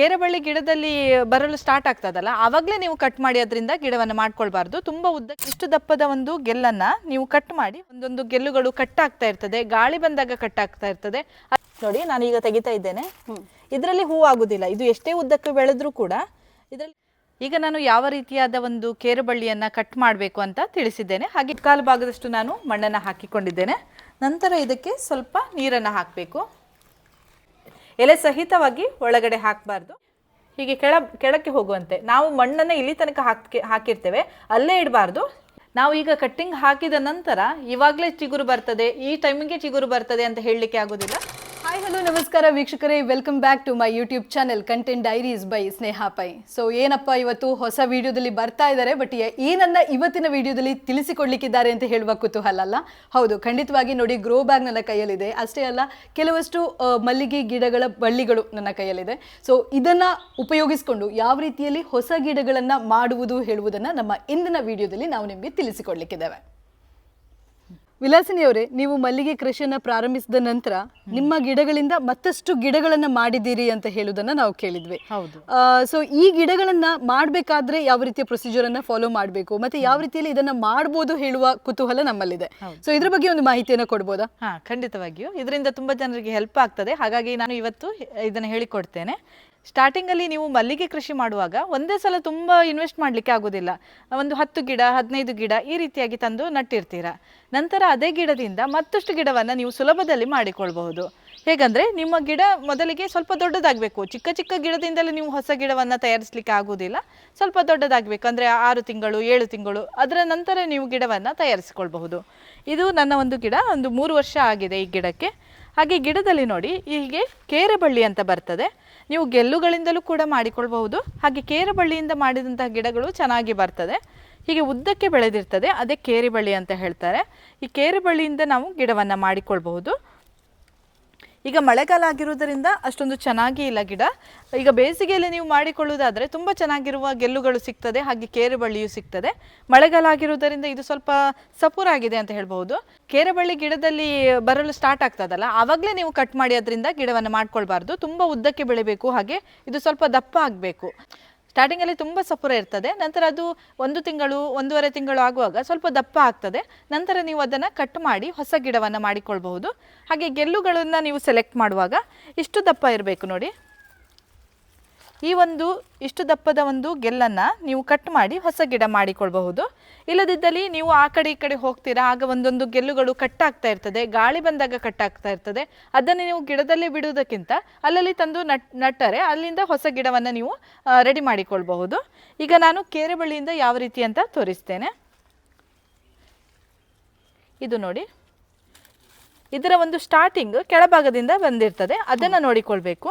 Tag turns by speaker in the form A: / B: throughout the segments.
A: ಕೇರಬಳ್ಳಿ ಗಿಡದಲ್ಲಿ ಬರಲು ಸ್ಟಾರ್ಟ್ ಆಗ್ತದಲ್ಲ ಆವಾಗಲೇ ನೀವು ಕಟ್ ಮಾಡಿ ಅದರಿಂದ ಗಿಡವನ್ನು ಮಾಡ್ಕೊಳ್ಬಾರ್ದು. ತುಂಬ ಉದ್ದ ಇಷ್ಟು ದಪ್ಪದ ಒಂದು ಗೆಲ್ಲನ್ನು ನೀವು ಕಟ್ ಮಾಡಿ ಒಂದೊಂದು ಗೆಲ್ಲುಗಳು ಕಟ್ ಆಗ್ತಾ ಇರ್ತದೆ ಗಾಳಿ ಬಂದಾಗ ಕಟ್ ಆಗ್ತಾ ಇರ್ತದೆ. ನೋಡಿ ನಾನು ಈಗ ತೆಗಿತಾ ಇದ್ದೇನೆ. ಇದರಲ್ಲಿ ಹೂ ಆಗುದಿಲ್ಲ. ಇದು ಎಷ್ಟೇ ಉದ್ದಕ್ಕೆ ಬೆಳೆದ್ರೂ ಕೂಡ ಇದರಲ್ಲಿ ಈಗ ನಾನು ಯಾವ ರೀತಿಯಾದ ಒಂದು ಕೇರಬಳ್ಳಿಯನ್ನ ಕಟ್ ಮಾಡಬೇಕು ಅಂತ ತಿಳಿಸಿದ್ದೇನೆ. ಹಾಗೆ ಕಾಲು ಭಾಗದಷ್ಟು ನಾನು ಮಣ್ಣನ್ನು ಹಾಕಿಕೊಂಡಿದ್ದೇನೆ. ನಂತರ ಇದಕ್ಕೆ ಸ್ವಲ್ಪ ನೀರನ್ನು ಹಾಕಬೇಕು. ಎಲೆ ಸಹಿತವಾಗಿ ಒಳಗಡೆ ಹಾಕಬಾರ್ದು. ಹೀಗೆ ಕೆಳ, ಕೆಳಕ್ಕೆ ಹೋಗುವಂತೆ. ನಾವು ಮಣ್ಣನ್ನು ಇಲ್ಲಿ ತನಕ ಹಾಕಿ, ಹಾಕಿರ್ತೇವೆ. ಅಲ್ಲೇ ಇಡಬಾರ್ದು. ನಾವು ಈಗ ಕಟ್ಟಿಂಗ್ ಹಾಕಿದ ನಂತರ ಇವಾಗಲೇ ಚಿಗುರು ಬರ್ತದೆ, ಈ ಟೈಮಿಗೆ ಚಿಗುರು ಬರ್ತದೆ ಅಂತ ಹೇಳಲಿಕ್ಕೆ ಆಗೋದಿಲ್ಲ.
B: ಹಾಯ್ ಹಲೋ ನಮಸ್ಕಾರ ವೀಕ್ಷಕರೇ welcome back to my YouTube channel content diaries by Sneha Pai so ಏನಪ್ಪ ಇವತ್ತು ಹೊಸ ವಿಡಿಯೋದಲ್ಲಿ ಬರ್ತಾ ಇದ್ದಾರೆ ಬಟ್ ಏನನ್ನ ಇವತ್ತಿನ ವಿಡಿಯೋದಲ್ಲಿ ತಿಳಿಸಿಕೊಡ್ಲಿಕ್ಕಿದ್ದಾರೆ ಅಂತ ಹೇಳುವ ಕುತೂಹಲ ಅಲ್ಲ. ಹೌದು, ಖಂಡಿತವಾಗಿ ನೋಡಿ ಗ್ರೋ ಬ್ಯಾಗ್ ನನ್ನ ಕೈಯಲ್ಲಿದೆ. ಅಷ್ಟೇ ಅಲ್ಲ, ಕೆಲವಷ್ಟು ಮಲ್ಲಿಗೆ ಗಿಡಗಳ ಬಳ್ಳಿಗಳು ನನ್ನ ಕೈಯಲ್ಲಿದೆ. ಸೊ ಇದನ್ನ ಉಪಯೋಗಿಸಿಕೊಂಡು ಯಾವ ರೀತಿಯಲ್ಲಿ ಹೊಸ ಗಿಡಗಳನ್ನ ಮಾಡುವುದು ಹೇಳುವುದನ್ನ ನಮ್ಮ ಇಂದಿನ ವಿಡಿಯೋದಲ್ಲಿ ನಾವು ನಿಮಗೆ ತಿಳಿಸಿಕೊಡ್ಲಿಕ್ಕಿದ್ದೇವೆ. ವಿಲಾಸಿನಿ ಅವರೇ ನೀವು ಮಲ್ಲಿಗೆ ಕೃಷಿಯನ್ನು ಪ್ರಾರಂಭಿಸಿದ ನಂತರ ನಿಮ್ಮ ಗಿಡಗಳಿಂದ ಮತ್ತಷ್ಟು ಗಿಡಗಳನ್ನ ಮಾಡಿದ್ದೀರಿ ಅಂತ ಹೇಳುವುದನ್ನ ನಾವು ಕೇಳಿದ್ವಿ.
A: ಹೌದು.
B: ಸೊ ಈ ಗಿಡಗಳನ್ನ ಮಾಡಬೇಕಾದ್ರೆ ಯಾವ ರೀತಿಯ ಪ್ರೊಸೀಜರ್ ಅನ್ನ ಫಾಲೋ ಮಾಡಬೇಕು? ಮತ್ತೆ ಯಾವ ರೀತಿಯಲ್ಲಿ ಇದನ್ನ ಮಾಡಬಹುದು ಹೇಳುವ ಕುತೂಹಲ ನಮ್ಮಲ್ಲಿದೆ. ಸೊ ಇದ್ರ ಬಗ್ಗೆ ಒಂದು ಮಾಹಿತಿಯನ್ನ ಕೊಡ್ಬೋದಾ?
A: ಹಾ ಖಂಡಿತವಾಗಿಯೂ. ಇದರಿಂದ ತುಂಬಾ ಜನರಿಗೆ ಹೆಲ್ಪ್ ಆಗ್ತದೆ. ಹಾಗಾಗಿ ನಾನು ಇವತ್ತು ಇದನ್ನು ಹೇಳಿಕೊಡ್ತೇನೆ. ಸ್ಟಾರ್ಟಿಂಗ್ ಅಲ್ಲಿ ನೀವು ಮಲ್ಲಿಗೆ ಕೃಷಿ ಮಾಡುವಾಗ ಒಂದೇ ಸಲ ತುಂಬಾ ಇನ್ವೆಸ್ಟ್ ಮಾಡ್ಲಿಕ್ಕೆ ಆಗೋದಿಲ್ಲ. ಒಂದು ಹತ್ತು ಗಿಡ, ಹದಿನೈದು ಗಿಡ ಈ ರೀತಿಯಾಗಿ ತಂದು ನಟ್ಟಿರ್ತೀರಾ? ನಂತರ ಅದೇ ಗಿಡದಿಂದ ಮತ್ತಷ್ಟು ಗಿಡವನ್ನ ನೀವು ಸುಲಭದಲ್ಲಿ ಮಾಡಿಕೊಳ್ಬಹುದು. ಹೇಗಂದ್ರೆ ನಿಮ್ಮ ಗಿಡ ಮೊದಲಿಗೆ ಸ್ವಲ್ಪ ದೊಡ್ಡದಾಗಬೇಕು. ಚಿಕ್ಕ ಚಿಕ್ಕ ಗಿಡದಿಂದಲೇ ನೀವು ಹೊಸ ಗಿಡವನ್ನ ತಯಾರಿಸಲಿಕ್ಕೆ ಆಗುವುದಿಲ್ಲ ಸ್ವಲ್ಪ ದೊಡ್ಡದಾಗಬೇಕು. ಅಂದ್ರೆ ಆರು ತಿಂಗಳು, ಏಳು ತಿಂಗಳು ಅದರ ನಂತರ ನೀವು ಗಿಡವನ್ನ ತಯಾರಿಸಿಕೊಳ್ಬಹುದು. ಇದು ನನ್ನ ಒಂದು ಗಿಡ, ಒಂದು ಮೂರು ವರ್ಷ ಆಗಿದೆ ಈ ಗಿಡಕ್ಕೆ. ಹಾಗೆ ಗಿಡದಲ್ಲಿ ನೋಡಿ, ಹೀಗೆ ಕೇರೆಬಳ್ಳಿ ಅಂತ ಬರ್ತದೆ. ನೀವು ಗೆಲ್ಲುಗಳಿಂದಲೂ ಕೂಡ ಮಾಡಿಕೊಳ್ಬಹುದು. ಹಾಗೆ ಕೇರೆಬಳ್ಳಿಯಿಂದ ಮಾಡಿದಂತಹ ಗಿಡಗಳು ಚೆನ್ನಾಗಿ ಬರ್ತದೆ. ಹೀಗೆ ಉದ್ದಕ್ಕೆ ಬೆಳೆದಿರ್ತದೆ. ಅದೇ ಕೇರಿಬಳ್ಳಿ ಅಂತ ಹೇಳ್ತಾರೆ. ಈ ಕೇರಿಬಳ್ಳಿಯಿಂದ ನಾವು ಗಿಡವನ್ನು ಮಾಡಿಕೊಳ್ಬಹುದು. ಈಗ ಮಳೆಗಾಲ ಆಗಿರುವುದರಿಂದ ಅಷ್ಟೊಂದು ಚೆನ್ನಾಗಿ ಇಲ್ಲ ಗಿಡ. ಈಗ ಬೇಸಿಗೆಯಲ್ಲಿ ನೀವು ಮಾಡಿಕೊಳ್ಳುವುದಾದರೆ ತುಂಬ ಚೆನ್ನಾಗಿರುವ ಗೆಲ್ಲುಗಳು ಸಿಗ್ತದೆ, ಹಾಗೆ ಕೇರೆಬಳ್ಳಿಯೂ ಸಿಗ್ತದೆ. ಮಳೆಗಾಲ ಆಗಿರುವುದರಿಂದ ಇದು ಸ್ವಲ್ಪ ಸಪೂರಾಗಿದೆ ಅಂತ ಹೇಳ್ಬಹುದು. ಕೇರೆಬಳ್ಳಿ ಗಿಡದಲ್ಲಿ ಬರಲು ಸ್ಟಾರ್ಟ್ ಆಗ್ತದಲ್ಲ, ಆವಾಗಲೇ ನೀವು ಕಟ್ ಮಾಡಿ ಅದರಿಂದ ಗಿಡವನ್ನು ಮಾಡ್ಕೊಳ್ಬಾರ್ದು. ತುಂಬ ಉದ್ದಕ್ಕೆ ಬೆಳಿಬೇಕು, ಹಾಗೆ ಇದು ಸ್ವಲ್ಪ ದಪ್ಪ ಆಗಬೇಕು. ಸ್ಟಾರ್ಟಿಂಗಲ್ಲಿ ತುಂಬ ಸಪುರ ಇರ್ತದೆ. ನಂತರ ಅದು ಒಂದು ತಿಂಗಳು, ಒಂದೂವರೆ ತಿಂಗಳು ಆಗುವಾಗ ಸ್ವಲ್ಪ ದಪ್ಪ ಆಗ್ತದೆ. ನಂತರ ನೀವು ಅದನ್ನು ಕಟ್ ಮಾಡಿ ಹೊಸ ಗಿಡವನ್ನು ಮಾಡಿಕೊಳ್ಬಹುದು. ಹಾಗೆ ಗೆಲ್ಲುಗಳನ್ನು ನೀವು ಸೆಲೆಕ್ಟ್ ಮಾಡುವಾಗ ಇಷ್ಟು ದಪ್ಪ ಇರಬೇಕು ನೋಡಿ. ಈ ಒಂದು ಇಷ್ಟು ದಪ್ಪದ ಒಂದು ಗೆಲ್ಲನ್ನು ನೀವು ಕಟ್ ಮಾಡಿ ಹೊಸ ಗಿಡ ಮಾಡಿಕೊಳ್ಬಹುದು. ಇಲ್ಲದಿದ್ದಲ್ಲಿ ನೀವು ಆ ಕಡೆ ಈ ಕಡೆ ಹೋಗ್ತೀರಾ, ಆಗ ಒಂದೊಂದು ಗೆಲ್ಲುಗಳು ಕಟ್ ಆಗ್ತಾ ಇರ್ತದೆ, ಗಾಳಿ ಬಂದಾಗ ಕಟ್ ಆಗ್ತಾ ಇರ್ತದೆ. ಅದನ್ನು ನೀವು ಗಿಡದಲ್ಲಿ ಬಿಡುವುದಕ್ಕಿಂತ ಅಲ್ಲಲ್ಲಿ ತಂದು ನಟ್, ನಟ್ಟರೆ ಅಲ್ಲಿಂದ ಹೊಸ ಗಿಡವನ್ನು ನೀವು ರೆಡಿ ಮಾಡಿಕೊಳ್ಬಹುದು. ಈಗ ನಾನು ಕೇರೆಬಳ್ಳಿಯಿಂದ ಯಾವ ರೀತಿ ಅಂತ ತೋರಿಸ್ತೇನೆ. ಇದು ನೋಡಿ. ಇದರ ಒಂದು ಸ್ಟಾರ್ಟಿಂಗ್ ಕೆಳಭಾಗದಿಂದ ಬಂದಿರ್ತದೆ. ಅದನ್ನು ನೋಡಿಕೊಳ್ಬೇಕು.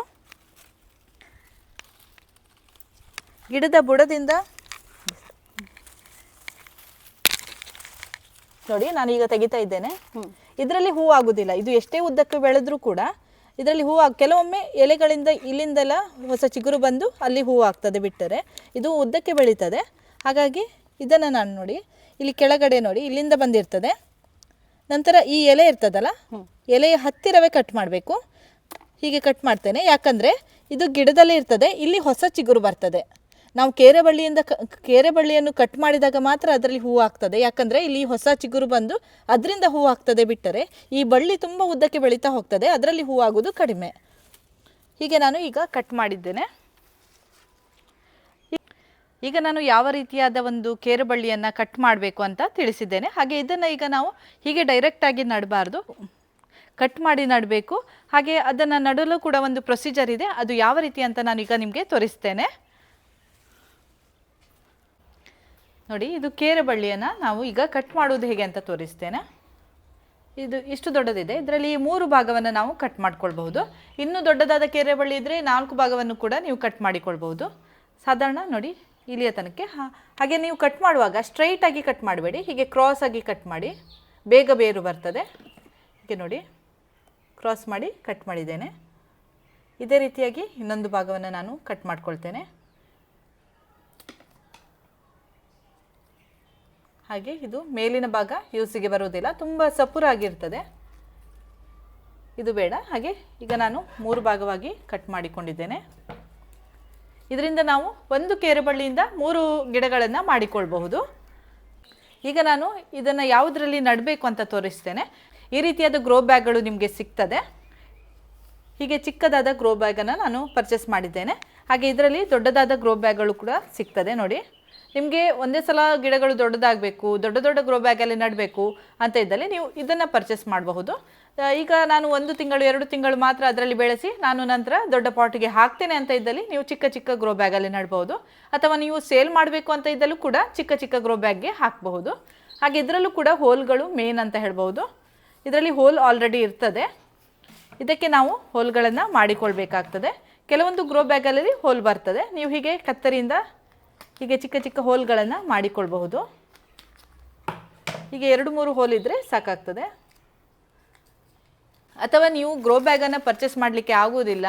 A: ಗಿಡದ ಬುಡದಿಂದ ನೋಡಿ ನಾನು ಈಗ ತೆಗಿತಾ ಇದ್ದೇನೆ. ಇದರಲ್ಲಿ ಹೂ ಆಗುದಿಲ್ಲ. ಇದು ಎಷ್ಟೇ ಉದ್ದಕ್ಕೆ ಬೆಳೆದ್ರೂ ಕೂಡ ಇದರಲ್ಲಿ ಹೂ ಕೆಲವೊಮ್ಮೆ ಎಲೆಗಳಿಂದ ಇಲ್ಲಿಂದೆಲ್ಲ ಹೊಸ ಚಿಗುರು ಬಂದು ಅಲ್ಲಿ ಹೂ ಆಗ್ತದೆ ಬಿಟ್ಟರೆ. ಇದು ಉದ್ದಕ್ಕೆ ಬೆಳೀತದೆ. ಹಾಗಾಗಿ ಇದನ್ನು ನಾನು ನೋಡಿ ಇಲ್ಲಿ ಕೆಳಗಡೆ ನೋಡಿ ಇಲ್ಲಿಂದ ಬಂದಿರ್ತದೆ. ನಂತರ ಈ ಎಲೆ ಇರ್ತದಲ್ಲ ಎಲೆಯ ಹತ್ತಿರವೇ ಕಟ್ ಮಾಡಬೇಕು. ಹೀಗೆ ಕಟ್ ಮಾಡ್ತೇನೆ. ಯಾಕಂದರೆ ಇದು ಗಿಡದಲ್ಲಿ ಇರ್ತದೆ ಇಲ್ಲಿ ಹೊಸ ಚಿಗುರು ಬರ್ತದೆ. ನಾವು ಕೇರೆಬಳ್ಳಿಯಿಂದ ಕೇರೆಬಳ್ಳಿಯನ್ನು ಕಟ್ ಮಾಡಿದಾಗ ಮಾತ್ರ ಅದರಲ್ಲಿ ಹೂವು ಆಗ್ತದೆ. ಯಾಕಂದರೆ ಇಲ್ಲಿ ಹೊಸ ಚಿಗುರು ಬಂದು ಅದರಿಂದ ಹೂವು ಆಗ್ತದೆ ಬಿಟ್ಟರೆ ಈ ಬಳ್ಳಿ ತುಂಬ ಉದ್ದಕ್ಕೆ ಬೆಳೀತಾ ಹೋಗ್ತದೆ. ಅದರಲ್ಲಿ ಹೂವು ಆಗೋದು ಕಡಿಮೆ. ಹೀಗೆ ನಾನು ಈಗ ಕಟ್ ಮಾಡಿದ್ದೇನೆ. ಈಗ ನಾನು ಯಾವ ರೀತಿಯಾದ ಒಂದು ಕೇರಬಳ್ಳಿಯನ್ನು ಕಟ್ ಮಾಡಬೇಕು ಅಂತ ತಿಳಿಸಿದ್ದೇನೆ. ಹಾಗೆ ಇದನ್ನು ಈಗ ನಾವು ಹೀಗೆ ಡೈರೆಕ್ಟಾಗಿ ನಡಬಾರ್ದು. ಕಟ್ ಮಾಡಿ ನಡಬೇಕು. ಹಾಗೆ ಅದನ್ನು ನಡಲು ಕೂಡ ಒಂದು ಪ್ರೊಸೀಜರ್ ಇದೆ. ಅದು ಯಾವ ರೀತಿ ಅಂತ ನಾನು ಈಗ ನಿಮಗೆ ತೋರಿಸ್ತೇನೆ. ನೋಡಿ, ಇದು ಕೇರೆ ಬಳ್ಳಿಯನ್ನು ನಾವು ಈಗ ಕಟ್ ಮಾಡುವುದು ಹೇಗೆ ಅಂತ ತೋರಿಸ್ತೇನೆ. ಇದು ಇಷ್ಟು ದೊಡ್ಡದಿದೆ. ಇದರಲ್ಲಿ ಮೂರು ಭಾಗವನ್ನು ನಾವು ಕಟ್ ಮಾಡ್ಕೊಳ್ಬಹುದು. ಇನ್ನೂ ದೊಡ್ಡದಾದ ಕೇರೆಬಳ್ಳಿ ಇದ್ದರೆ ನಾಲ್ಕು ಭಾಗವನ್ನು ಕೂಡ ನೀವು ಕಟ್ ಮಾಡಿಕೊಳ್ಬಹುದು. ಸಾಧಾರಣ ನೋಡಿ, ಇಲ್ಲಿಯ ತನಕ ಹಾಗೆ ನೀವು ಕಟ್ ಮಾಡುವಾಗ ಸ್ಟ್ರೈಟ್ ಆಗಿ ಕಟ್ ಮಾಡಬೇಡಿ. ಹೀಗೆ ಕ್ರಾಸ್ ಆಗಿ ಕಟ್ ಮಾಡಿ. ಬೇಗ ಬೇರು ಬರ್ತದೆ. ಹೀಗೆ ನೋಡಿ ಕ್ರಾಸ್ ಮಾಡಿ ಕಟ್ ಮಾಡಿದ್ದೇನೆ. ಇದೇ ರೀತಿಯಾಗಿ ಇನ್ನೊಂದು ಭಾಗವನ್ನು ನಾನು ಕಟ್ ಮಾಡ್ಕೊಳ್ತೇನೆ. ಹಾಗೆ ಇದು ಮೇಲಿನ ಭಾಗ ಯೂಸಿಗೆ ಬರುವುದಿಲ್ಲ. ತುಂಬ ಸಪುರಾಗಿರ್ತದೆ ಇದು ಬೇಡ. ಹಾಗೆ ಈಗ ನಾನು ಮೂರು ಭಾಗವಾಗಿ ಕಟ್ ಮಾಡಿಕೊಂಡಿದ್ದೇನೆ. ಇದರಿಂದ ನಾವು ಒಂದು ಕೇರಬಳ್ಳಿಯಿಂದ ಮೂರು ಗಿಡಗಳನ್ನು ಮಾಡಿಕೊಳ್ಬಹುದು. ಈಗ ನಾನು ಇದನ್ನು ಯಾವುದರಲ್ಲಿ ನಡಬೇಕು ಅಂತ ತೋರಿಸ್ತೇನೆ. ಈ ರೀತಿಯಾದ ಗ್ರೋ ಬ್ಯಾಗ್ಗಳು ನಿಮಗೆ ಸಿಗ್ತದೆ. ಹೀಗೆ ಚಿಕ್ಕದಾದ ಗ್ರೋ ಬ್ಯಾಗನ್ನು ನಾನು ಪರ್ಚೇಸ್ ಮಾಡಿದ್ದೇನೆ. ಹಾಗೆ ಇದರಲ್ಲಿ ದೊಡ್ಡದಾದ ಗ್ರೋ ಬ್ಯಾಗ್ಗಳು ಕೂಡ ಸಿಗ್ತದೆ ನೋಡಿ. ನಿಮಗೆ ಒಂದೇ ಸಲ ಗಿಡಗಳು ದೊಡ್ಡದಾಗಬೇಕು, ದೊಡ್ಡ ದೊಡ್ಡ ಗ್ರೋ ಬ್ಯಾಗಲ್ಲಿ ನಡಬೇಕು ಅಂತ ಇದ್ದಲ್ಲಿ ನೀವು ಇದನ್ನು ಪರ್ಚೇಸ್ ಮಾಡಬಹುದು. ಈಗ ನಾನು ಒಂದು ತಿಂಗಳು, ಎರಡು ತಿಂಗಳು ಮಾತ್ರ ಅದರಲ್ಲಿ ಬೆಳೆಸಿ ನಾನು ನಂತರ ದೊಡ್ಡ ಪಾಟಿಗೆ ಹಾಕ್ತೇನೆ ಅಂತ ಇದ್ದಲ್ಲಿ ನೀವು ಚಿಕ್ಕ ಚಿಕ್ಕ ಗ್ರೋ ಬ್ಯಾಗಲ್ಲಿ ನಡಬಹುದು. ಅಥವಾ ನೀವು ಸೇಲ್ ಮಾಡಬೇಕು ಅಂತ ಇದ್ದಲ್ಲೂ ಕೂಡ ಚಿಕ್ಕ ಚಿಕ್ಕ ಗ್ರೋ ಬ್ಯಾಗ್ಗೆ ಹಾಕಬಹುದು. ಹಾಗೆ ಇದರಲ್ಲೂ ಕೂಡ ಹೋಲ್ಗಳು ಮೇನ್ ಅಂತ ಹೇಳ್ಬೋದು ಇದರಲ್ಲಿ ಹೋಲ್ ಆಲ್ರೆಡಿ ಇರ್ತದೆ. ಇದಕ್ಕೆ ನಾವು ಹೋಲ್ಗಳನ್ನು ಮಾಡಿಕೊಳ್ಬೇಕಾಗ್ತದೆ. ಕೆಲವೊಂದು ಗ್ರೋ ಬ್ಯಾಗಲ್ಲಿ ಹೋಲ್ ಬರ್ತದೆ. ನೀವು ಹೀಗೆ ಕತ್ತರಿಯಿಂದ ಹೀಗೆ ಚಿಕ್ಕ ಚಿಕ್ಕ ಹೋಲ್ಗಳನ್ನು ಮಾಡಿಕೊಳ್ಬಹುದು. ಹೀಗೆ ಎರಡು ಮೂರು ಹೋಲ್ ಇದ್ದರೆ ಸಾಕಾಗ್ತದೆ. ಅಥವಾ ನೀವು ಗ್ರೋ ಬ್ಯಾಗನ್ನು ಪರ್ಚೇಸ್ ಮಾಡಲಿಕ್ಕೆ ಆಗುವುದಿಲ್ಲ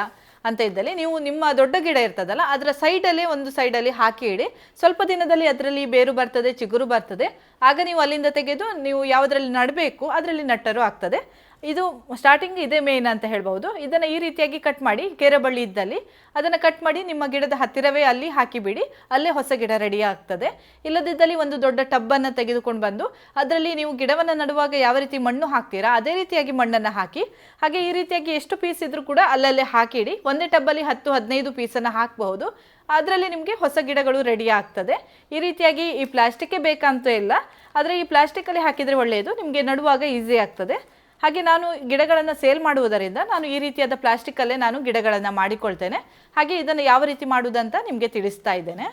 A: ಅಂತ ಇದ್ದಲ್ಲಿ ನೀವು ನಿಮ್ಮ ದೊಡ್ಡ ಗಿಡ ಇರ್ತದಲ್ಲ, ಅದರ ಸೈಡಲ್ಲಿ ಒಂದು ಸೈಡಲ್ಲಿ ಹಾಕಿ ಇಡಿ. ಸ್ವಲ್ಪ ದಿನದಲ್ಲಿ ಅದರಲ್ಲಿ ಬೇರು ಬರ್ತದೆ, ಚಿಗುರು ಬರ್ತದೆ. ಆಗ ನೀವು ಅಲ್ಲಿಂದ ತೆಗೆದು ನೀವು ಯಾವುದರಲ್ಲಿ ನಡಬೇಕು, ಅದರಲ್ಲಿ ನಟ್ಟರು ಆಗ್ತದೆ. ಇದು ಸ್ಟಾರ್ಟಿಂಗ್ ಇದೇ ಮೇನ್ ಅಂತ ಹೇಳ್ಬೋದು ಇದನ್ನು ಈ ರೀತಿಯಾಗಿ ಕಟ್ ಮಾಡಿ, ಕೇರಬಳ್ಳಿ ಇದ್ದಲ್ಲಿ ಅದನ್ನು ಕಟ್ ಮಾಡಿ ನಿಮ್ಮ ಗಿಡದ ಹತ್ತಿರವೇ ಅಲ್ಲಿ ಹಾಕಿಬಿಡಿ, ಅಲ್ಲೇ ಹೊಸ ಗಿಡ ರೆಡಿ ಆಗ್ತದೆ. ಇಲ್ಲದಿದ್ದಲ್ಲಿ ಒಂದು ದೊಡ್ಡ ಟಬ್ಬನ್ನು ತೆಗೆದುಕೊಂಡು ಬಂದು, ಅದರಲ್ಲಿ ನೀವು ಗಿಡವನ್ನು ನಡುವಾಗ ಯಾವ ರೀತಿ ಮಣ್ಣು ಹಾಕ್ತೀರಾ, ಅದೇ ರೀತಿಯಾಗಿ ಮಣ್ಣನ್ನು ಹಾಕಿ, ಹಾಗೆ ಈ ರೀತಿಯಾಗಿ ಎಷ್ಟು ಪೀಸ್ ಇದ್ರೂ ಕೂಡ ಅಲ್ಲಲ್ಲೇ ಹಾಕಿಡಿ. ಒಂದೇ ಟಬ್ಬಲ್ಲಿ ಹತ್ತು, ಹದಿನೈದು ಪೀಸನ್ನು ಹಾಕಬಹುದು. ಅದರಲ್ಲಿ ನಿಮಗೆ ಹೊಸ ಗಿಡಗಳು ರೆಡಿ ಆಗ್ತದೆ. ಈ ರೀತಿಯಾಗಿ ಈ ಪ್ಲಾಸ್ಟಿಕ್ಕೇ ಬೇಕಂತ ಇಲ್ಲ. ಆದರೆ ಈ ಪ್ಲಾಸ್ಟಿಕ್ಕಲ್ಲಿ ಹಾಕಿದರೆ ಒಳ್ಳೆಯದು ನಿಮಗೆ ನಡುವಾಗ ಈಸಿ ಆಗ್ತದೆ. ಹಾಗೆ ನಾನು ಗಿಡಗಳನ್ನು ಸೇಲ್ ಮಾಡುವುದರಿಂದ ನಾನು ಈ ರೀತಿಯಾದ ಪ್ಲಾಸ್ಟಿಕಲ್ಲೇ ನಾನು ಗಿಡಗಳನ್ನು ಮಾಡಿಕೊಳ್ತೇನೆ. ಹಾಗೆ ಇದನ್ನು ಯಾವ ರೀತಿ ಮಾಡುವುದಂತ ನಿಮಗೆ ತಿಳಿಸ್ತಾ ಇದ್ದೇನೆ.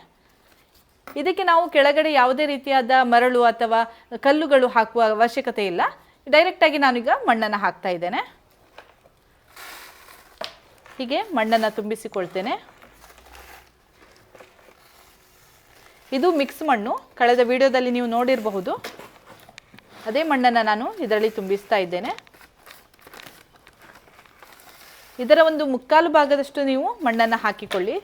A: ಇದಕ್ಕೆ ನಾವು ಕೆಳಗಡೆ ಯಾವುದೇ ರೀತಿಯಾದ ಮರಳು ಅಥವಾ ಕಲ್ಲುಗಳು ಹಾಕುವ ಅವಶ್ಯಕತೆ ಇಲ್ಲ. ಡೈರೆಕ್ಟಾಗಿ ನಾನೀಗ ಮಣ್ಣನ್ನು ಹಾಕ್ತಾ ಇದ್ದೇನೆ. ಹೀಗೆ ಮಣ್ಣನ್ನು ತುಂಬಿಸಿಕೊಳ್ತೇನೆ. ಇದು ಮಿಕ್ಸ್ ಮಣ್ಣು. ಕಳೆದ ವಿಡಿಯೋದಲ್ಲಿ ನೀವು ನೋಡಿರಬಹುದು. ಅದೇ ಮಣ್ಣನ್ನು ನಾನು ಇದರಲ್ಲಿ ತುಂಬಿಸ್ತಾ ಇದ್ದೇನೆ. ಇದರ ಒಂದು ಮುಕ್ಕಾಲು ಭಾಗದಷ್ಟು ನೀವು ಮಣ್ಣನ್ನು ಹಾಕಿಕೊಳ್ಳಿ.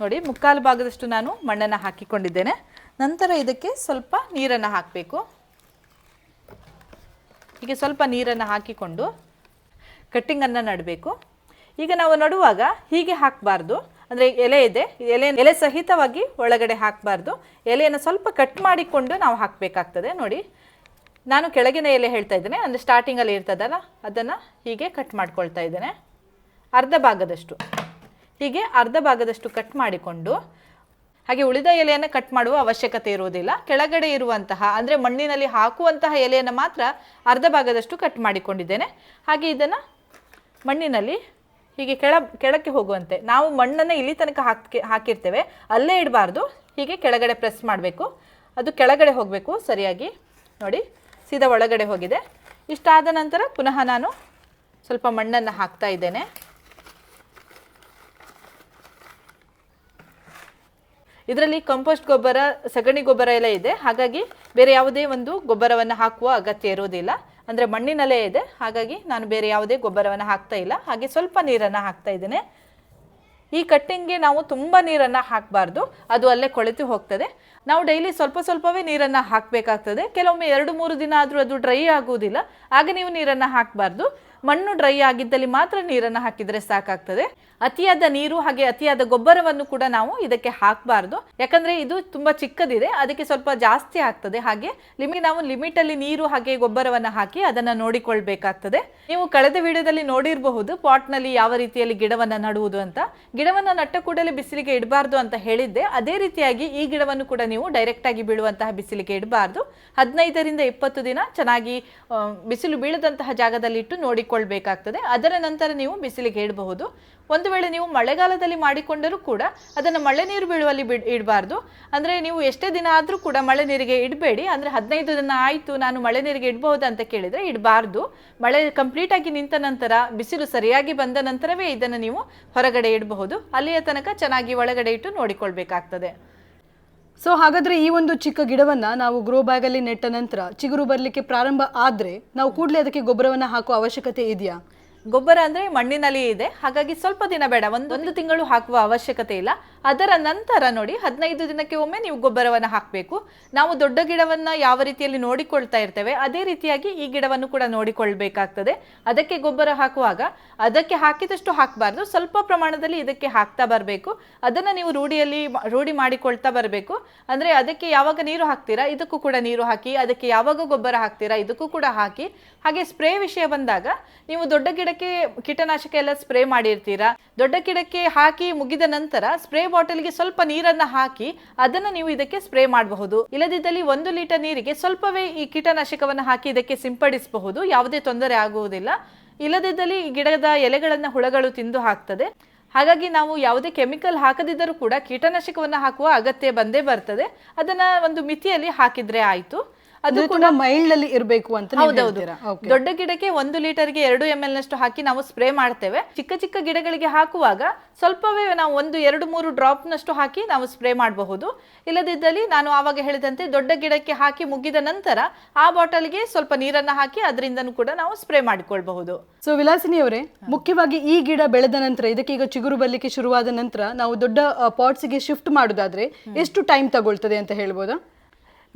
A: ನೋಡಿ ಮುಕ್ಕಾಲು ಭಾಗದಷ್ಟು ನಾನು ಮಣ್ಣನ್ನು ಹಾಕಿಕೊಂಡಿದ್ದೇನೆ. ನಂತರ ಇದಕ್ಕೆ ಸ್ವಲ್ಪ ನೀರನ್ನು ಹಾಕಬೇಕು. ಹೀಗೆ ಸ್ವಲ್ಪ ನೀರನ್ನು ಹಾಕಿಕೊಂಡು ಕಟ್ಟಿಂಗನ್ನು ನಡಬೇಕು. ಈಗ ನಾವು ನಡುವಾಗ ಹೀಗೆ ಹಾಕಬಾರ್ದು. ಅಂದರೆ ಎಲೆ ಇದೆ. ಎಲೆ ಎಲೆ ಸಹಿತವಾಗಿ ಒಳಗಡೆ ಹಾಕಬಾರ್ದು. ಎಲೆಯನ್ನು ಸ್ವಲ್ಪ ಕಟ್ ಮಾಡಿಕೊಂಡು ನಾವು ಹಾಕಬೇಕಾಗ್ತದೆ. ನೋಡಿ, ನಾನು ಕೆಳಗಿನ ಎಲೆ ಹೇಳ್ತಾ ಇದ್ದೇನೆ. ಅಂದರೆ ಸ್ಟಾರ್ಟಿಂಗಲ್ಲಿ ಇರ್ತದಲ್ಲ, ಅದನ್ನು ಹೀಗೆ ಕಟ್ ಮಾಡ್ಕೊಳ್ತಾ ಇದ್ದೇನೆ. ಅರ್ಧ ಭಾಗದಷ್ಟು. ಹೀಗೆ ಅರ್ಧ ಭಾಗದಷ್ಟು ಕಟ್ ಮಾಡಿಕೊಂಡು, ಹಾಗೆ ಉಳಿದ ಎಲೆಯನ್ನು ಕಟ್ ಮಾಡುವ ಅವಶ್ಯಕತೆ ಇರುವುದಿಲ್ಲ. ಕೆಳಗಡೆ ಇರುವಂತಹ, ಅಂದರೆ ಮಣ್ಣಿನಲ್ಲಿ ಹಾಕುವಂತಹ ಎಲೆಯನ್ನು ಮಾತ್ರ ಅರ್ಧ ಭಾಗದಷ್ಟು ಕಟ್ ಮಾಡಿಕೊಂಡಿದ್ದೇನೆ. ಹಾಗೆ ಇದನ್ನು ಮಣ್ಣಿನಲ್ಲಿ ಹೀಗೆ ಕೆಳ, ಕೆಳಕ್ಕೆ ಹೋಗುವಂತೆ. ನಾವು ಮಣ್ಣನ್ನು ಇಲ್ಲಿ ತನಕ ಹಾಕಿ, ಹಾಕಿರ್ತೇವೆ. ಅಲ್ಲೇ ಇಡಬಾರ್ದು. ಹೀಗೆ ಕೆಳಗಡೆ ಪ್ರೆಸ್ ಮಾಡಬೇಕು. ಅದು ಕೆಳಗಡೆ ಹೋಗಬೇಕು. ಸರಿಯಾಗಿ ನೋಡಿ, ಸೀದಾ ಒಳಗಡೆ ಹೋಗಿದೆ. ಇಷ್ಟಾದ ನಂತರ ಪುನಃ ನಾನು ಸ್ವಲ್ಪ ಮಣ್ಣನ್ನು ಹಾಕ್ತಾ ಇದ್ದೇನೆ. ಇದರಲ್ಲಿ ಕಂಪೋಸ್ಟ್ ಗೊಬ್ಬರ, ಸಗಣಿ ಗೊಬ್ಬರ ಎಲ್ಲ ಇದೆ. ಹಾಗಾಗಿ ಬೇರೆ ಯಾವುದೇ ಒಂದು ಗೊಬ್ಬರವನ್ನು ಹಾಕುವ ಅಗತ್ಯ ಇರುವುದಿಲ್ಲ. ಅಂದರೆ ಮಣ್ಣಿನಲ್ಲೇ ಇದೆ. ಹಾಗಾಗಿ ನಾನು ಬೇರೆ ಯಾವುದೇ ಗೊಬ್ಬರವನ್ನು ಹಾಕ್ತಾ ಇಲ್ಲ. ಹಾಗೆ ಸ್ವಲ್ಪ ನೀರನ್ನು ಹಾಕ್ತಾ ಇದ್ದೇನೆ. ಈ ಕಟ್ಟಿಂಗ್ಗೆ ನಾವು ತುಂಬ ನೀರನ್ನು ಹಾಕಬಾರ್ದು. ಅದು ಅಲ್ಲೇ ಕೊಳೆತು ಹೋಗ್ತದೆ. ನಾವು ಡೈಲಿ ಸ್ವಲ್ಪ ಸ್ವಲ್ಪವೇ ನೀರನ್ನು ಹಾಕಬೇಕಾಗ್ತದೆ. ಕೆಲವೊಮ್ಮೆ ಎರಡು ಮೂರು ದಿನ ಆದರೂ ಅದು ಡ್ರೈ ಆಗುವುದಿಲ್ಲ. ಆಗ ನೀವು ನೀರನ್ನು ಹಾಕಬಾರ್ದು. ಮಣ್ಣು ಡ್ರೈ ಆಗಿದ್ದಲ್ಲಿ ಮಾತ್ರ ನೀರನ್ನು ಹಾಕಿದರೆ ಸಾಕಾಗ್ತದೆ. ಅತಿಯಾದ ನೀರು ಹಾಗೆ ಅತಿಯಾದ ಗೊಬ್ಬರವನ್ನು ಕೂಡ ನಾವು ಇದಕ್ಕೆ ಹಾಕಬಾರ್ದು. ಯಾಕಂದ್ರೆ ಇದು ತುಂಬಾ ಚಿಕ್ಕದಿದೆ, ಅದಕ್ಕೆ ಸ್ವಲ್ಪ ಜಾಸ್ತಿ ಆಗ್ತದೆ. ಹಾಗೆ ಲಿಮಿ ನಾವು ಲಿಮಿಟ್ ಅಲ್ಲಿ ನೀರು ಹಾಗೆ ಗೊಬ್ಬರವನ್ನು ಹಾಕಿ ಅದನ್ನ ನೋಡಿಕೊಳ್ಬೇಕಾಗ್ತದೆ. ನೀವು ಕಳೆದ ವಿಡಿಯೋದಲ್ಲಿ ನೋಡಿರಬಹುದು ಪಾಟ್ನಲ್ಲಿ ಯಾವ ರೀತಿಯಲ್ಲಿ ಗಿಡವನ್ನ ನಡುವುದು ಅಂತ. ಗಿಡವನ್ನ ನಟ್ಟ ಕೂಡಲೇ ಬಿಸಿಲಿಗೆ ಇಡಬಾರ್ದು ಅಂತ ಹೇಳಿದ್ದೆ. ಅದೇ ರೀತಿಯಾಗಿ ಈ ಗಿಡವನ್ನು ಕೂಡ ನೀವು ಡೈರೆಕ್ಟ್ ಆಗಿ ಬೀಳುವಂತಹ ಬಿಸಿಲಿಗೆ ಇಡಬಾರ್ದು. ಹದಿನೈದರಿಂದ ಇಪ್ಪತ್ತು ದಿನ ಚೆನ್ನಾಗಿ ಬಿಸಿಲು ಬೀಳದಂತಹ ಜಾಗದಲ್ಲಿ ಇಟ್ಟು ನೋಡಿಕೊಳ್ಬೇಕಾಗ್ತದೆ ಅದರ ನಂತರ ನೀವು ಬಿಸಿಲಿಗೆ ಇಡಬಹುದು ಒಂದು ವೇಳೆ ನೀವು ಮಳೆಗಾಲದಲ್ಲಿ ಮಾಡಿಕೊಂಡರೂ ಕೂಡ ಅದನ್ನು ಮಳೆ ನೀರು ಬೀಳುವಲ್ಲಿ ಬಿಡ್, ಇಡಬಾರ್ದು. ಅಂದರೆ ನೀವು ಎಷ್ಟೇ ದಿನ ಆದರೂ ಕೂಡ ಮಳೆ ನೀರಿಗೆ ಇಡಬೇಡಿ. ಅಂದರೆ ಹದಿನೈದು ದಿನ ಆಯಿತು ನಾನು ಮಳೆ ನೀರಿಗೆ ಇಡಬಹುದು ಅಂತ ಕೇಳಿದರೆ ಇಡಬಾರ್ದು. ಮಳೆ ಕಂಪ್ಲೀಟ್ ಆಗಿ ನಿಂತ ನಂತರ, ಬಿಸಿಲು ಸರಿಯಾಗಿ ಬಂದ ನಂತರವೇ ಇದನ್ನು ನೀವು ಹೊರಗಡೆ ಇಡಬಹುದು. ಅಲ್ಲಿಯ ತನಕ ಚೆನ್ನಾಗಿ ಒಳಗಡೆ ಇಟ್ಟು ನೋಡಿಕೊಳ್ಬೇಕಾಗ್ತದೆ.
B: ಸೊ ಹಾಗಾದ್ರೆ ಈ ಒಂದು ಚಿಕ್ಕ ಗಿಡವನ್ನ ನಾವು ಗ್ರೋ ಬ್ಯಾಗ್ ಅಲ್ಲಿ ನೆಟ್ಟ ನಂತರ ಚಿಗುರು ಬರ್ಲಿಕ್ಕೆ ಪ್ರಾರಂಭ ಆದ್ರೆ ನಾವು ಕೂಡಲೇ ಅದಕ್ಕೆ ಗೊಬ್ಬರವನ್ನ ಹಾಕುವ ಅವಶ್ಯಕತೆ ಇದೆಯಾ?
A: ಗೊಬ್ಬರ ಅಂದ್ರೆ ಮಣ್ಣಿನಲ್ಲಿ ಇದೆ. ಹಾಗಾಗಿ ಸ್ವಲ್ಪ ದಿನ ಬೇಡ ಒಂದು ಒಂದು ತಿಂಗಳು ಹಾಕುವ ಅವಶ್ಯಕತೆ ಇಲ್ಲ. ಅದರ ನಂತರ ನೋಡಿ, ಹದಿನೈದು ದಿನಕ್ಕೆ ಒಮ್ಮೆ ನೀವು ಗೊಬ್ಬರವನ್ನು ಹಾಕಬೇಕು. ನಾವು ದೊಡ್ಡ ಗಿಡವನ್ನ ಯಾವ ರೀತಿಯಲ್ಲಿ ನೋಡಿಕೊಳ್ತಾ ಇರ್ತೇವೆ, ಅದೇ ರೀತಿಯಾಗಿ ಈ ಗಿಡವನ್ನು ಕೂಡ ನೋಡಿಕೊಳ್ಬೇಕಾಗ್ತದೆ. ಅದಕ್ಕೆ ಗೊಬ್ಬರ ಹಾಕುವಾಗ ಅದಕ್ಕೆ ಹಾಕಿದಷ್ಟು ಹಾಕಬಾರ್ದು. ಸ್ವಲ್ಪ ಪ್ರಮಾಣದಲ್ಲಿ ಇದಕ್ಕೆ ಹಾಕ್ತಾ ಬರಬೇಕು. ಅದನ್ನ ನೀವು ರೂಢಿಯಲ್ಲಿ ರೂಢಿ ಮಾಡಿಕೊಳ್ತಾ ಬರಬೇಕು. ಅಂದ್ರೆ ಅದಕ್ಕೆ ಯಾವಾಗ ನೀರು ಹಾಕ್ತೀರಾ, ಇದಕ್ಕೂ ಕೂಡ ನೀರು ಹಾಕಿ, ಅದಕ್ಕೆ ಯಾವಾಗ ಗೊಬ್ಬರ ಹಾಕ್ತೀರಾ, ಇದಕ್ಕೂ ಕೂಡ ಹಾಕಿ. ಹಾಗೆ ಸ್ಪ್ರೇ ವಿಷಯ ಬಂದಾಗ ನೀವು ದೊಡ್ಡ ಗಿಡಕ್ಕೆ ಕೀಟನಾಶಕ ಎಲ್ಲ ಸ್ಪ್ರೇ ಮಾಡಿರ್ತೀರಾ, ದೊಡ್ಡ ಗಿಡಕ್ಕೆ ಹಾಕಿ ಮುಗಿದ ನಂತರ ಸ್ಪ್ರೇ ಬಾಟಲ್ಗೆ ಸ್ವಲ್ಪ ನೀರನ್ನ ಹಾಕಿ ಅದನ್ನ ನೀವು ಇದಕ್ಕೆ ಸ್ಪ್ರೇ ಮಾಡಬಹುದು. ಇಲ್ಲದಿದ್ದಲ್ಲಿ ಒಂದು ಲೀಟರ್ ನೀರಿಗೆ ಸ್ವಲ್ಪವೇ ಈ ಕೀಟನಾಶಕವನ್ನು ಹಾಕಿ ಇದಕ್ಕೆ ಸಿಂಪಡಿಸಬಹುದು. ಯಾವುದೇ ತೊಂದರೆ ಆಗುವುದಿಲ್ಲ. ಇಲ್ಲದಿದ್ದಲ್ಲಿ ಈ ಗಿಡದ ಎಲೆಗಳನ್ನ ಹುಳಗಳು ತಿಂದು ಹಾಕ್ತದೆ. ಹಾಗಾಗಿ ನಾವು ಯಾವುದೇ ಕೆಮಿಕಲ್ ಹಾಕದಿದ್ದರೂ ಕೂಡ ಕೀಟನಾಶಕವನ್ನು ಹಾಕುವ ಅಗತ್ಯ ಬಂದೇ ಬರ್ತದೆ. ಅದನ್ನ ಒಂದು ಮಿತಿಯಲ್ಲಿ ಹಾಕಿದ್ರೆ ಆಯ್ತು. ಅದು
B: ಕೂಡ ಮೈಲ್ಡ್ ಅಲ್ಲಿ ಇರಬೇಕು ಅಂತ
A: ಹೌದೌದು. ದೊಡ್ಡ ಗಿಡಕ್ಕೆ ಒಂದು ಲೀಟರ್ಗೆ ಎರಡು ಎಂ ಎಲ್ ನಷ್ಟು ಹಾಕಿ ನಾವು ಸ್ಪ್ರೇ ಮಾಡ್ತೇವೆ. ಚಿಕ್ಕ ಚಿಕ್ಕ ಗಿಡಗಳಿಗೆ ಹಾಕುವಾಗ ಸ್ವಲ್ಪವೇ ನಾವು ಒಂದು ಎರಡು ಮೂರು ಡ್ರಾಪ್ ನಷ್ಟು ಹಾಕಿ ನಾವು ಸ್ಪ್ರೇ ಮಾಡಬಹುದು. ಇಲ್ಲದಿದ್ದಲ್ಲಿ ನಾನು ಆವಾಗ ಹೇಳಿದಂತೆ ದೊಡ್ಡ ಗಿಡಕ್ಕೆ ಹಾಕಿ ಮುಗಿದ ನಂತರ ಆ ಬಾಟಲ್ಗೆ ಸ್ವಲ್ಪ ನೀರನ್ನ ಹಾಕಿ ಅದರಿಂದನೂ ಕೂಡ ನಾವು ಸ್ಪ್ರೇ ಮಾಡಿಕೊಳ್ಬಹುದು.
B: ಸೊ ವಿಲಾಸಿನಿ ಅವರೇ ಮುಖ್ಯವಾಗಿ ಈ ಗಿಡ ಬೆಳೆದ ನಂತರ ಇದಕ್ಕೆ ಈಗ ಚಿಗುರು ಬರ್ಲಿಕ್ಕೆ ಶುರುವಾದ ನಂತರ ನಾವು ದೊಡ್ಡ ಪಾಟ್ಸ್ಗೆ ಶಿಫ್ಟ್ ಮಾಡೋದಾದ್ರೆ ಎಷ್ಟು ಟೈಮ್ ತಗೊಳ್ತದೆ ಅಂತ ಹೇಳ್ಬೋದಾ?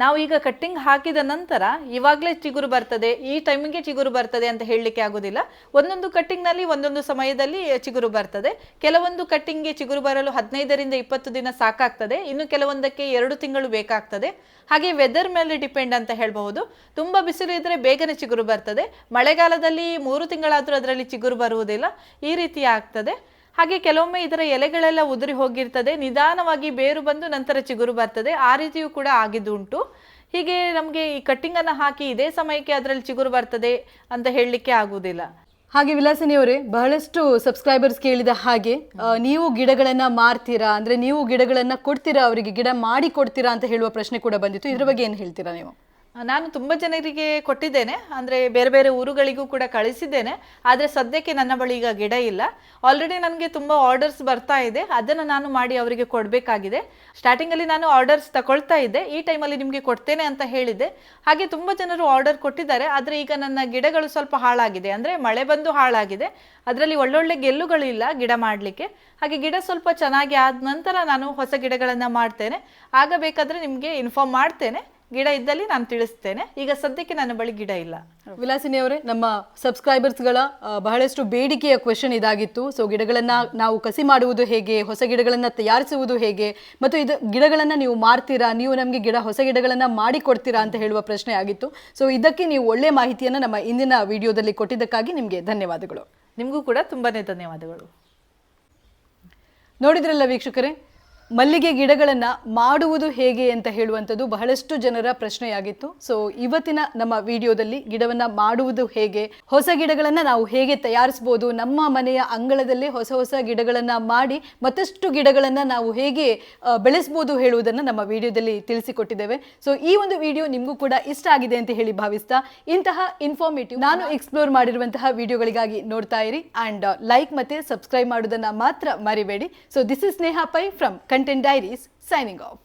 A: ನಾವು ಈಗ ಕಟ್ಟಿಂಗ್ ಹಾಕಿದ ನಂತರ ಇವಾಗಲೇ ಚಿಗುರು ಬರ್ತದೆ, ಈ ಟೈಮಿಗೆ ಚಿಗುರು ಬರ್ತದೆ ಅಂತ ಹೇಳಲಿಕ್ಕೆ ಆಗೋದಿಲ್ಲ. ಒಂದೊಂದು ಕಟ್ಟಿಂಗ್ನಲ್ಲಿ ಒಂದೊಂದು ಸಮಯದಲ್ಲಿ ಚಿಗುರು ಬರ್ತದೆ. ಕೆಲವೊಂದು ಕಟ್ಟಿಂಗ್ಗೆ ಚಿಗುರು ಬರಲು ಹದಿನೈದರಿಂದ ಇಪ್ಪತ್ತು ದಿನ ಸಾಕಾಗ್ತದೆ. ಇನ್ನು ಕೆಲವೊಂದಕ್ಕೆ ಎರಡು ತಿಂಗಳು ಬೇಕಾಗ್ತದೆ. ಹಾಗೆ ವೆದರ್ ಮೇಲೆ ಡಿಪೆಂಡ್ ಅಂತ ಹೇಳಬಹುದು. ತುಂಬ ಬಿಸಿಲು ಇದ್ರೆ ಬೇಗನೆ ಚಿಗುರು ಬರ್ತದೆ. ಮಳೆಗಾಲದಲ್ಲಿ ಮೂರು ತಿಂಗಳಾದರೂ ಅದರಲ್ಲಿ ಚಿಗುರು ಬರುವುದಿಲ್ಲ. ಈ ರೀತಿ ಆಗ್ತದೆ. ಹಾಗೆ ಕೆಲವೊಮ್ಮೆ ಇದರ ಎಲೆಗಳೆಲ್ಲ ಉದುರಿ ಹೋಗಿರ್ತದೆ. ನಿಧಾನವಾಗಿ ಬೇರು ಬಂದು ನಂತರ ಚಿಗುರು ಬರ್ತದೆ. ಆ ರೀತಿಯೂ ಕೂಡ ಆಗಿದ್ದುಂಟು. ಹೀಗೆ ನಮಗೆ ಈ ಕಟ್ಟಿಂಗನ್ನು ಹಾಕಿ ಇದೇ ಸಮಯಕ್ಕೆ ಅದರಲ್ಲಿ ಚಿಗುರು ಬರ್ತದೆ ಅಂತ ಹೇಳಲಿಕ್ಕೆ ಆಗುವುದಿಲ್ಲ.
B: ಹಾಗೆ ವಿಲಾಸಿನಿ ಅವರೇ, ಬಹಳಷ್ಟು ಸಬ್ಸ್ಕ್ರೈಬರ್ಸ್ ಕೇಳಿದ ಹಾಗೆ ನೀವು ಗಿಡಗಳನ್ನ ಮಾರ್ತೀರಾ? ಅಂದ್ರೆ ನೀವು ಗಿಡಗಳನ್ನ ಕೊಡ್ತೀರಾ? ಅವರಿಗೆ ಗಿಡ ಮಾಡಿ ಕೊಡ್ತೀರಾ ಅಂತ ಹೇಳುವ ಪ್ರಶ್ನೆ ಕೂಡ ಬಂದಿತ್ತು. ಇದ್ರ ಬಗ್ಗೆ ಏನು ಹೇಳ್ತೀರಾ ನೀವು?
A: ನಾನು ತುಂಬ ಜನರಿಗೆ ಕೊಟ್ಟಿದ್ದೇನೆ, ಅಂದರೆ ಬೇರೆ ಬೇರೆ ಊರುಗಳಿಗೂ ಕೂಡ ಕಳಿಸಿದ್ದೇನೆ, ಆದರೆ ಸದ್ಯಕ್ಕೆ ನನ್ನ ಬಳಿ ಈಗ ಗಿಡ ಇಲ್ಲ. ಆಲ್ರೆಡಿ ನನಗೆ ತುಂಬ ಆರ್ಡರ್ಸ್ ಬರ್ತಾ ಇದೆ, ಅದನ್ನು ನಾನು ಮಾಡಿ ಅವರಿಗೆ ಕೊಡಬೇಕಾಗಿದೆ. ಸ್ಟಾರ್ಟಿಂಗಲ್ಲಿ ನಾನು ಆರ್ಡರ್ಸ್ ತಗೊಳ್ತಾ ಇದ್ದೆ, ಈ ಟೈಮಲ್ಲಿ ನಿಮಗೆ ಕೊಡ್ತೇನೆ ಅಂತ ಹೇಳಿದ್ದೆ. ಹಾಗೆ ತುಂಬ ಜನರು ಆರ್ಡರ್ ಕೊಟ್ಟಿದ್ದಾರೆ, ಆದರೆ ಈಗ ನನ್ನ ಗಿಡಗಳು ಸ್ವಲ್ಪ ಹಾಳಾಗಿದೆ, ಅಂದರೆ ಮಳೆ ಬಂದು ಹಾಳಾಗಿದೆ. ಅದರಲ್ಲಿ ಒಳ್ಳೊಳ್ಳೆ ಗೆಲ್ಲುಗಳಿಲ್ಲ ಗಿಡ ಮಾಡಲಿಕ್ಕೆ. ಹಾಗೆ ಗಿಡ ಸ್ವಲ್ಪ ಚೆನ್ನಾಗಿ ಆದ ನಂತರ ನಾನು ಹೊಸ ಗಿಡಗಳನ್ನು ಮಾಡ್ತೇನೆ. ಆಗ ಬೇಕಾದರೆ ನಿಮಗೆ ಇನ್ಫಾರ್ಮ್ ಮಾಡ್ತೇನೆ. ಗಿಡ ಇದ್ದಲ್ಲಿ ನಾನು ತಿಳಿಸ್ತೇನೆ. ಈಗ ಸದ್ಯಕ್ಕೆ ನನ್ನ ಬಳಿ ಗಿಡ ಇಲ್ಲ.
B: ವಿಲಾಸಿನಿ ಅವರೇ ನಮ್ಮ ಸಬ್ಸ್ಕ್ರೈಬರ್ಸ್ಗಳ ಗಳ ಬಹಳಷ್ಟು ಬೇಡಿಕೆಯ ಕ್ವೆಶನ್ ಇದಾಗಿತ್ತು. ಸೊ ಗಿಡಗಳನ್ನ ನಾವು ಕಸಿ ಮಾಡುವುದು ಹೇಗೆ ಹೊಸ ಗಿಡಗಳನ್ನ ತಯಾರಿಸುವುದು ಹೇಗೆ ಮತ್ತು ಇದು ಗಿಡಗಳನ್ನ ನೀವು ಮಾರ್ತೀರಾ ನೀವು ನಮಗೆ ಗಿಡ ಹೊಸ ಗಿಡಗಳನ್ನ ಮಾಡಿ ಕೊಡ್ತೀರಾ ಅಂತ ಹೇಳುವ ಪ್ರಶ್ನೆ ಆಗಿತ್ತು. ಸೊ ಇದಕ್ಕೆ ನೀವು ಒಳ್ಳೆ ಮಾಹಿತಿಯನ್ನು ನಮ್ಮ ಇಂದಿನ ವಿಡಿಯೋದಲ್ಲಿ ಕೊಟ್ಟಿದ್ದಕ್ಕಾಗಿ ನಿಮಗೆ ಧನ್ಯವಾದಗಳು.
A: ನಿಮಗೂ ಕೂಡ ತುಂಬಾನೇ ಧನ್ಯವಾದಗಳು.
B: ನೋಡಿದ್ರಲ್ಲ ವೀಕ್ಷಕರೇ ಮಲ್ಲಿಗೆ ಗಿಡಗಳನ್ನು ಮಾಡುವುದು ಹೇಗೆ ಅಂತ ಹೇಳುವಂಥದ್ದು ಬಹಳಷ್ಟು ಜನರ ಪ್ರಶ್ನೆಯಾಗಿತ್ತು. ಸೊ ಇವತ್ತಿನ ನಮ್ಮ ವಿಡಿಯೋದಲ್ಲಿ ಗಿಡವನ್ನು ಮಾಡುವುದು ಹೇಗೆ, ಹೊಸ ಗಿಡಗಳನ್ನು ನಾವು ಹೇಗೆ ತಯಾರಿಸ್ಬೋದು, ನಮ್ಮ ಮನೆಯ ಅಂಗಳದಲ್ಲಿ ಹೊಸ ಹೊಸ ಗಿಡಗಳನ್ನು ಮಾಡಿ ಮತ್ತಷ್ಟು ಗಿಡಗಳನ್ನು ನಾವು ಹೇಗೆ ಬೆಳೆಸ್ಬೋದು ಹೇಳುವುದನ್ನು ನಮ್ಮ ವಿಡಿಯೋದಲ್ಲಿ ತಿಳಿಸಿಕೊಟ್ಟಿದ್ದೇವೆ. ಸೊ ಈ ಒಂದು ವಿಡಿಯೋ ನಿಮಗೂ ಕೂಡ ಇಷ್ಟ ಆಗಿದೆ ಅಂತ ಹೇಳಿ ಭಾವಿಸ್ತಾ, ಇಂತಹ ಇನ್ಫಾರ್ಮೇಟಿವ್ ನಾನು ಎಕ್ಸ್ಪ್ಲೋರ್ ಮಾಡಿರುವಂತಹ ವಿಡಿಯೋಗಳಿಗಾಗಿ ನೋಡ್ತಾ ಇರಿ. ಆ್ಯಂಡ್ ಲೈಕ್ ಮತ್ತೆ ಸಬ್ಸ್ಕ್ರೈಬ್ ಮಾಡೋದನ್ನ ಮಾತ್ರ ಮರಿಬೇಡಿ. So this is Sneha Pai from content diaries signing off